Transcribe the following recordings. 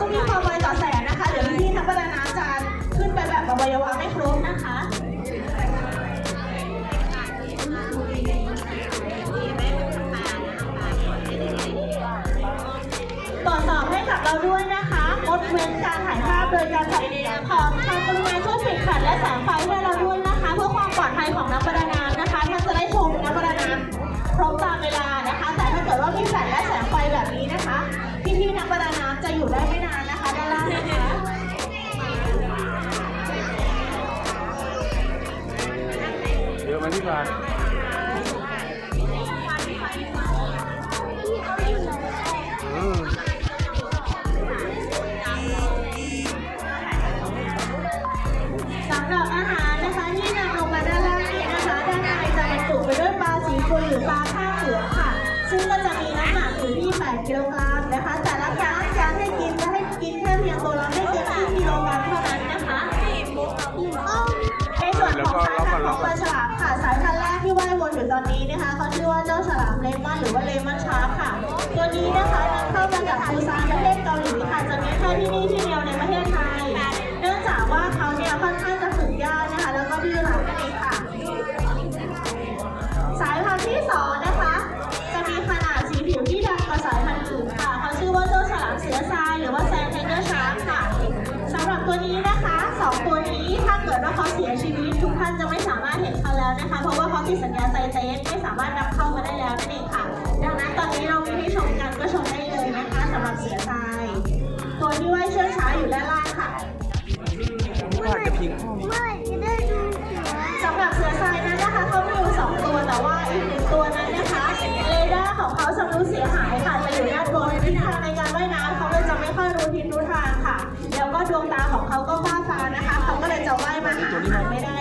ก็มีความไวต่อแสงนะคะ เดี๋ยวพี่ๆนักประดาน้ำจะขึ้นไปแบบอวัยวะไม่ครบนะคะตรวจสอบให้กับเราด้วยนะคะงดเว้นการถ่ายภาพโดยการใส่ขอทางกรุณาช่วยปิดขัดและแสงไฟ อยู่ได้ไม่นานนะคะด้านล่างนะคะเยอะไหมพี่ปานอืมสำหรับอาหารนะคะที่นำลงมาด้านล่างนี้นะคะ ด้านในจะบรรจุไปด้วยปลาสีกุลหรือปลาข้างเหลืองค่ะ ซึ่งก็จะมีน้ำหนักอยู่ที่ 8 กิโลกรัมนะคะ แต่ละครั้ง หรือว่าเลมอนชาค่ะ ตัวนี้นะคะนำเข้ามาจากปูซานประเทศเกาหลีค่ะ จะมีแค่ที่นี่ที่เดียวในประเทศไทย เนื่องจากว่าเขาเนี่ยค่อนข้างจะฝึกยากนะคะ แล้วก็ดื้อรั้นนั่นเองค่ะ สายพันธุ์ที่สองนะคะ จะมีขนาดสีผิวที่ดำกว่าสายพันธุ์อื่นค่ะ เขาชื่อว่าเจ้าฉลามเสือทรายหรือว่าแซนเทนเดอร์ชาร์ค่ะสำหรับตัวนี้นะคะสองตัวนี้ถ้าเกิดว่าเขาเสียชีวิตทุกท่านจะไม่ แล้วนะคะ เพราะว่าเขาติดสัญญาไซเตสไม่สามารถนำเข้ามาได้แล้วนั่นเองค่ะ ดังนั้นตอนนี้เรามีให้ชมกันก็ชมได้เลยนะคะสำหรับเสือทรายตัวที่ว่ายเชื่องช้าอยู่ด้านล่างค่ะพี่ปานจะพิงห้องเมื่อไหร่จะได้ดูสำหรับเสือทรายนั้นนะคะเขามีอยู่สองตัวแต่ว่าอีกหนึ่งตัวนั้นนะคะเรดาร์ของเขาชำรุดเสียหายค่ะจะอยู่ด้านบนทิศทางในการว่ายน้ำเขาเลยจะไม่ค่อยรู้ทิศรู้ทางค่ะ แล้วก็ดวงตาของเขาก็ฟ้าฟ้านะคะเขาก็เลยจะว่ายมาหาอาห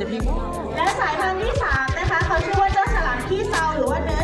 จะพิมพ์และสายพันธุ์ที่สามนะคะเขาชื่อว่าเจ้าฉลามขี้เซาหรือว่าเนื้อ